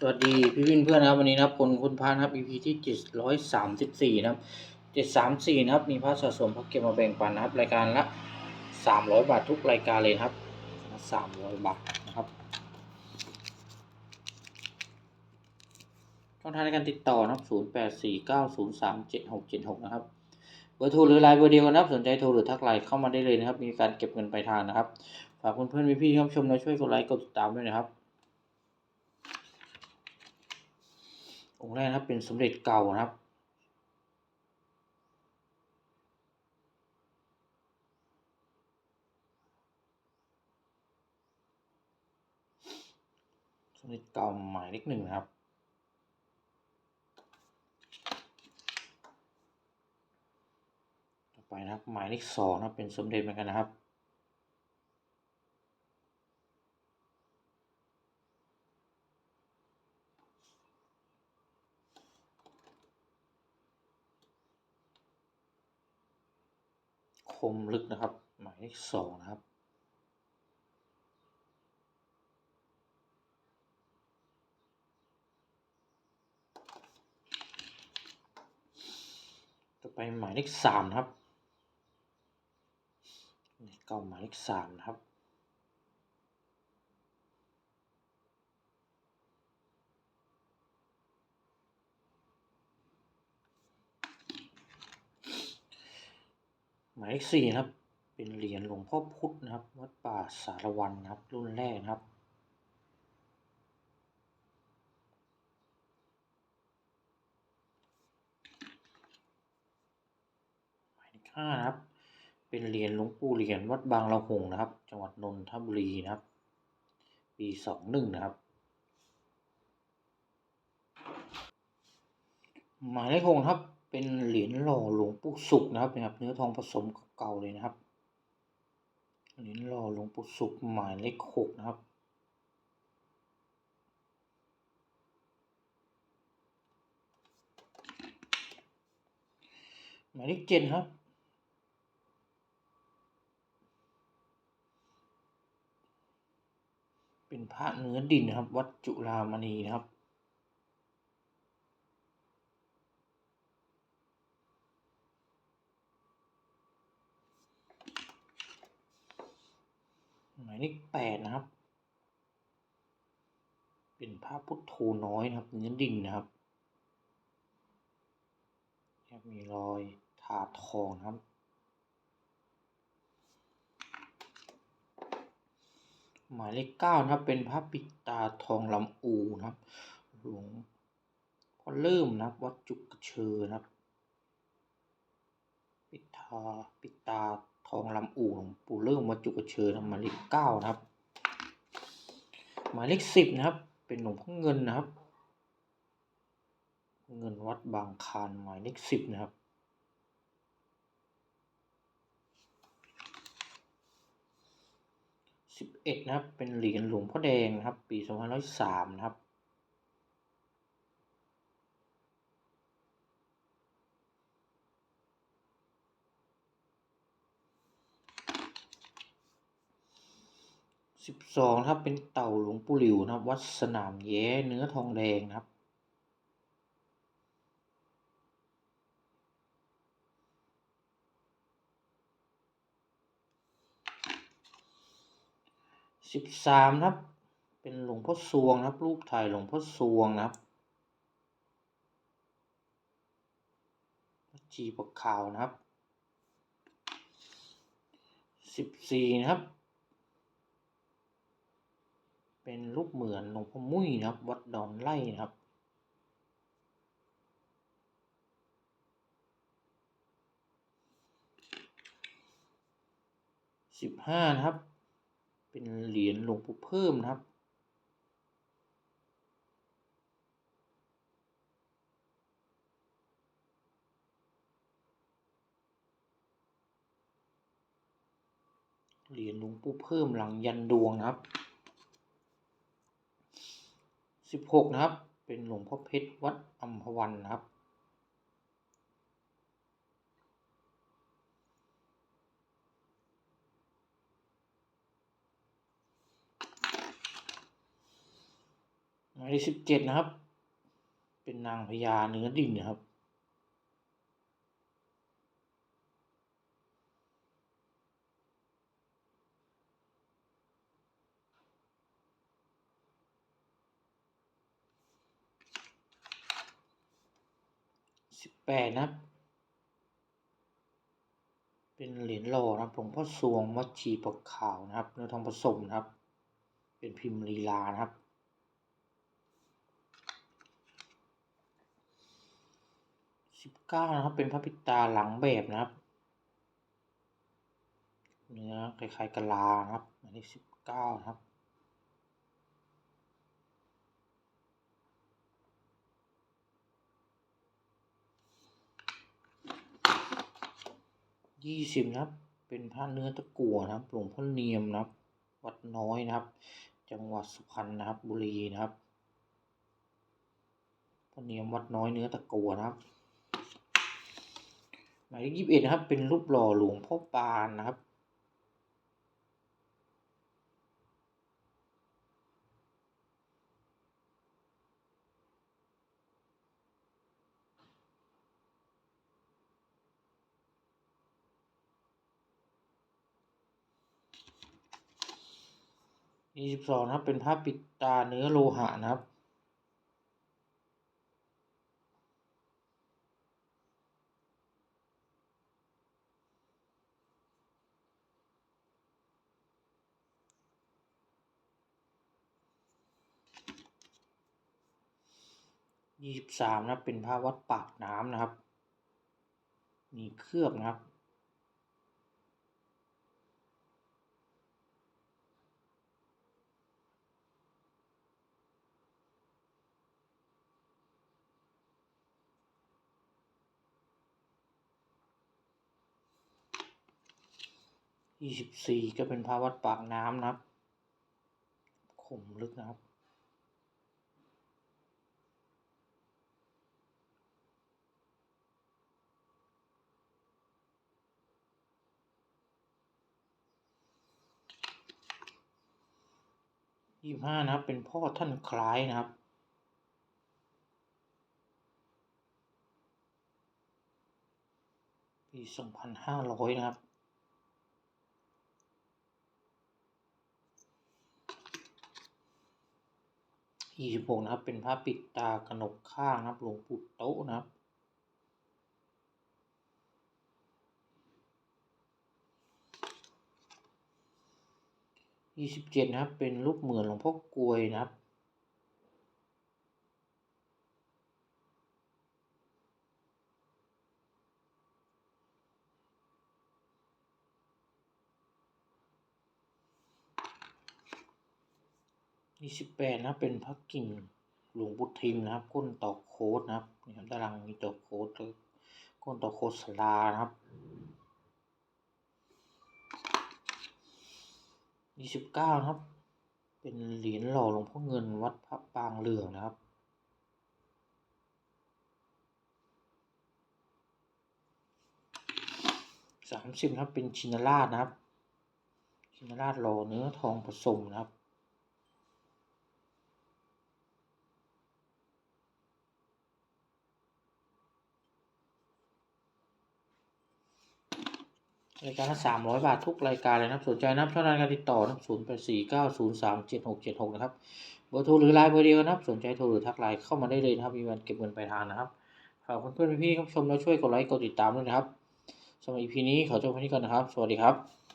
สวัสดีพี่วินเพื่อนนะครับวันนี้นะครับคนคุณพานครับ EP ที่เจ็ดร้อยสามสิบสี่นะครับเจ็ดสามสี่นะครับมีพระสะสมพระเก็บมาแบ่งปันนะครับรายการละสามร้อยบาททุกรายการเลยครับสามร้อยบาทนะครับช่องทางในการติดต่อนะครับศูนย์แปดสี่เก้าศูนย์สามเจ็ดหกเจ็ดหกนะครับเบอร์โทรหรือไลน์เบอร์เดียวกันนะครับสนใจโทรหรือทักไลน์เข้ามาได้เลยนะครับ มีการเก็บเงินปลายทางนะครับฝากเพื่อนๆพี่ๆที่รับชมและช่วยกดไลค์กดติดตามด้วยนะครับ องค์แรกนะครับเป็นสมเด็จเก่านะครับ สมเด็จเก่าหมายเลขหนึ่งนะครับต่อไปนะครับหมายเลขสองนะเป็นสมเด็จเหมือนกันนะครับ คมลึกนะครับ หมายเลขสองนะครับ ต่อไปหมายเลขสามนะครับเก้าหมายเลขสามนะครับ หมายเลขสี่นะครับ เป็นเหรียญหลวงพ่อพุธนะครับ วัดป่าสารวันนะครับ รุ่นแรกนะครับ หมายเลขห้านะครับ เป็นเหรียญหลวงปู่เหรียญวัดบางละหงนะครับ จังหวัดนนทบุรีนะครับ ปีสองหนึ่งนะครับ หมายเลขหกครับ เป็นเหรียญหล่อหลวงปู่สุขนะครับนะครับ เนื้อทองผสมเก่าเลยนะครับ เหรียญหล่อหลวงปู่สุขหมายเลขหกนะครับ หมายเลขเจ็ดครับเป็นพระเนื้อดินนะครับ วัดจุฬามณีนะครับายเลขแปดนะครับ เป็นพระพุทโธน้อยนะครับเนื้อดินนะครับครับมีรอยถาดทองนะครับ หมายเลขเก้านะครับ เป็นพระปิดตาทองลำอูนะครับหลวงพ่อเริ่มนะครับ วัดจุกเชอนะครับ ปิดตาปิดตา ทองลำอู่หลวงปู่เริ่มวัจุกเชอนะครับหมายเลขเก้านะครับ หมายเลขสิบนะครับ เป็นหลวงพ่อเงินนะครับ เงินวัดบางคานหมายเลขสิบนะครับสิบเอ็ดนะครับ เป็นเหรียญหลวงพ่อแดงนะครับ ปีสองพันร้อยสามนะครับ สิบสองนะครับเป็นเต่าหลวงปู่หลิวนะครับ วัดสนามแย้เนื้อทองแดงนะครับสิบสามครับ เป็นหลวงพ่อสวงนะครับ รูปถ่ายหลวงพ่อสวงนะครับจีปกขาวนะครับสิบสี่นะครับ เป็นรูปเหมือนหลวงพ่อมุ้ยนะครับ วัดดอนไร่นะครับ สิบห้านะครับ เป็นเหรียญหลวงปู่เพิ่มนะครับเหรียญหลวงปู่เพิ่มหลังยันดวงนะครับ สิบหกนะครับ เป็นหลวงพ่อเพชรวัดอัมพวันนะครับหมายหมายเลขสิบเจ็ดนะครับ เป็นนางพญาเนื้อดินนะครับ สิบแปดนะครับเป็นเหรียญหล่อนะครับหลวงพ่อสวงวัดชีปกขาวนะครับเนื้อทองผสมนะครับ เป็นพิมพ์ลีลานะครับ สิบเก้านะครับ เป็นพระปิตาหลังแบบนะครับ เนื้อคล้ายๆกะลานะครับ อันนี้สิบเก้านะครับ ยี่สิบนะครับ เป็นผ้าเนื้อตะกั่วนะครับ หลวงพ่อเนียมนะครับ วัดน้อยนะครับ จังหวัดสุพรรณนะครับ บุรีนะครับพ่อเนียมวัดน้อยเนื้อตะกั่วนะครับหมายเลขยี่สิบเอ็ดนะครับ เป็นรูปหล่อหลวงพ่อปานนะครับ ยี่สิบสองนะครับ เป็นผ้าปิดตาเนื้อโลหะนะครับ ยี่สิบสามนะครับเป็นผ้าวัดปากน้ำนะครับ มีเคลือบนะครับ ยี่สิบสี่ก็เป็นผ้าวัดปากน้ำนะครับคมลึกนะครับ ยี่สิบห้านะครับ เป็นพ่อท่านคล้ายนะครับปีสองพันห้าร้อยนะครับ ยี่สิบหกนะครับ เป็นผ้าปิดตากระหนกข้างนะครับหลวงปู่โต๊ะนะครับ ยี่สิบเจ็ดนะครับ เป็นรูปเหมือนหลวงพ่อกลวยนะครับ ยี่สิบแปดนะเป็นพระกิ่งหลวงปู่ทิมนะครับ ก้นตอกโค้ดนะครับนี่ครับด้านหลังมีตอกโค้ดก้นตอกโค้ดสลานะครับยี่สิบเก้านะครับ เป็นเหรียญหล่อหลวงพ่อเงินวัดพระปางเหลืองนะครับสามสิบนะครับเป็นชินราชนะครับ ชินราชหล่อเนื้อทองผสมนะครับ รายการละสามร้อยบาททุกรายการเลยนะครับ สนใจนะครับช่องทางการติดต่อนะครับศูนย์แปดสี่เก้าศูนย์สามเจ็ดหกเจ็ดหกนะครับ เบอร์โทรหรือไลน์เบอร์เดียวนะครับ สนใจโทรหรือทักไลน์เข้ามาได้เลยนะครับ มีวันเก็บเงินปลายทางนะครับ ฝากเพื่อนๆพี่ๆครับชมแล้วช่วยกดไลค์กดติดตามด้วยนะครับสำหรับอีพีนี้ขอจบแค่นี้ก่อนนะครับ สวัสดีครับ